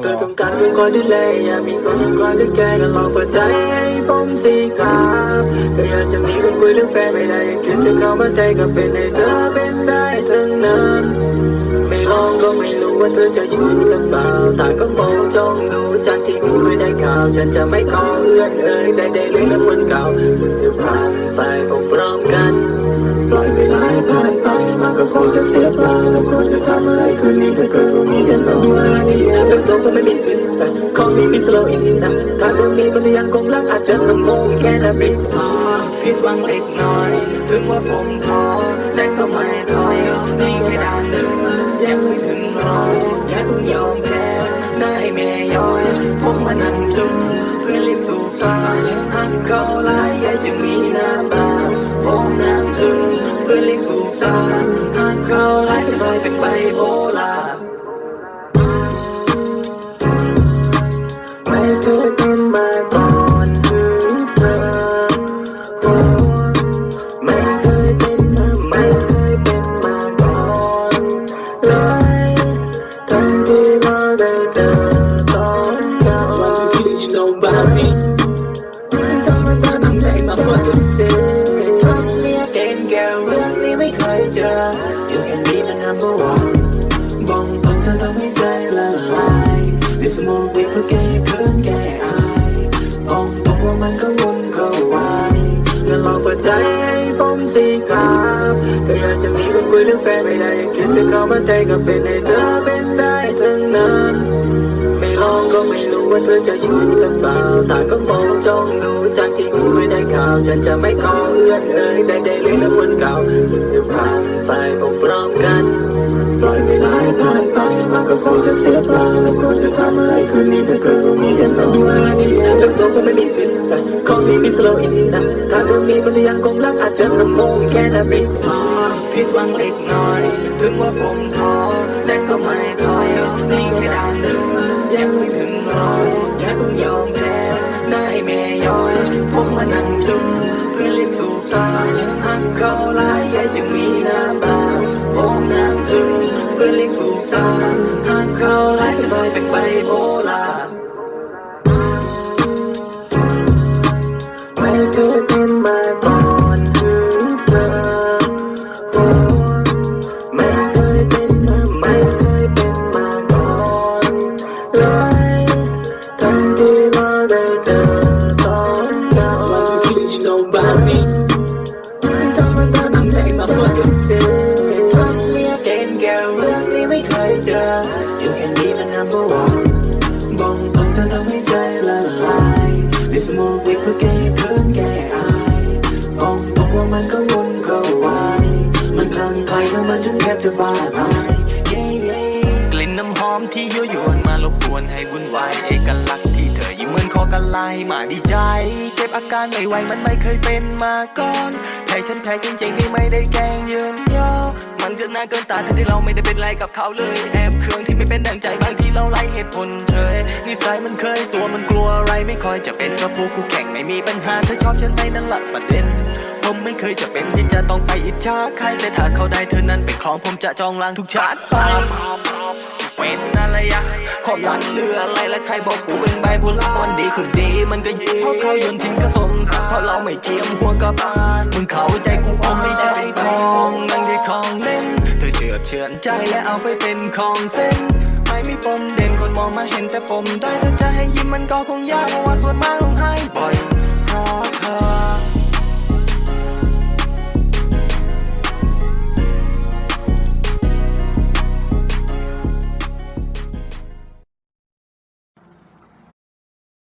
เธอต้องการคนคอยดูแลอยากมีคนคอยดูแลก็ลองเปิดใจให้ผมสิครับก็อยากจะมีคนคุยเรื่องแฟนไม่ได้ยังคิดจะเข้ามาใจก็เป็นให้เธอเป็นได้ทั้งนั้นไม่ลองก็ไม่รู้ว่าเธอจะชูหรือเปล่าต่างก็มองจ้องดูจากที่ไม่เคยได้ข่าว ฉันจะไม่ขอเอื้อนเอ่ยได้ได้เรื่องเหมือนเก่า มีแค่องวันนี้นะเป็นตัวก็ไม่มีสิทธิ์แต่ขอมีมิสโลอินนะถ้าคุณมีคนที่ยังคงรักอาจจะสมองแค่นั้นเองพอผิดหวังเล็กน้อย ถึงว่าผมท้อแต่ก็ไม่ถอย นี่แค่ด้านหนึ่งยังไม่ถึงร้อยอย่าเพิ่งยอมแพ้ได้แม่ย้อย ผมมานั่งซึมเพื่อรีบสูบสายหักเขาหลายใหญ่จึงมีหน้ำตาผมนั่งซึมเพื่อรีบสูบสายหักเขาหลายจะกลายเป็นไบโพล่าไใจให้ผมสิครับก็อยากจะมีคนคุยเรื่องแฟนไม่ได้ยังคิดจะเข้ามาใจก็เป็นให้เธอเป็นได้ทั้งนั้นไม่ลองก็ไม่รู้ว่าเธอจะชูหรือเปล่าต่างก็มองจ้องดูจากที่ไม่เคยได้ข่าว ฉันจะไม่ขอเอื้อนเอ่ยได้ได้เรื่องเหมือนเก่าเดี๋ยวผ่านไปพร้อมๆกันปล่อยเวลาให้ผ่านไปมันก็คงจะเสียเปล่าแล้วควรจะทำอะไรคืนนี้ถ้าเกิด ว่ามีแค่สองวันนี้นตัวตัวก็ไม่มีสิทธิ์แต่ขอมีมิสโลอินนะถ้าเธอมีคนยังคงรักอาจจะสมองแค่นั้นเองพอผิดหวังเล็กน้อย ถึงว่าผมท้อแต่ก็ไม่ถอยนี่แค่ด้านหนึ่งยังไม่ถึงร้อยอย่าเพิ่งยอมแพ้ได้แม่ย้อย ผมมานั่งซึมเพื่อเรียกสูบสายหักเขาหลายใหญ่จึงมีน้ำตาผมนั่งซึมเพื่อเรียกสูบสายหักเขาหลายจะลายเป็นไบโพล่าไมองไปเพื่อแก้เขินแก้อายบอกตรงว่ามันก็วนก็วายมันคลั่งไคล้แล้วมันจนแทบจะบ้าตายกลิ่นน้ำหอมที่ยั่วยวนมารบกวนให้วุ่นวายเอกลักษณ์ คอกันไลมาดีใจ เก็บอาการไม่ไหวมันไม่เคยเป็นมาก่อนแพ้ฉันแพ้จริงๆนี่ไม่ได้แกงยืนยอมันเกินหน้าเกินตาทั้งที่เราไม่ได้เป็นไรกับเขาเลย แอบเคืองที่ไม่เป็นดังใจบางทีเราไล่เหตุผลเฉยนิสัยมันเคยตัวมันกลัวอะไรไม่ค่อยจะเป็นกับพวกคู่แข่งไม่มีปัญหาเธอชอบฉันไหมนั่นแหละประเด็นผมไม่เคยจะเป็นที่จะต้องไปอิจฉาใครแต่ถ้าเขาได้เธอนั้นเป็นของผมจะจองล้างทุกชาติไป เป็นอะไรอะความรักเหลืออะไรและใครบอกกูเป็นใบบุญวันดีคืนดี มันก็ยิ่งเพราะเขาโยนทิ้งก็สมเพราะเราไม่เจียมหัวกับบ้านมึงเข้าใจกูคงไม่ใช่ทองนั่นแค่ของเล่นเธอเชื่อเชื่อนใจและเอาไปเป็นของเส้นไม่มีปมเด่นคนมองมาเห็นแต่ปมได้อยแต่จะให้ยิ้มมันก็คงยากเพราะว่าส่วนมากลงให้บ่อย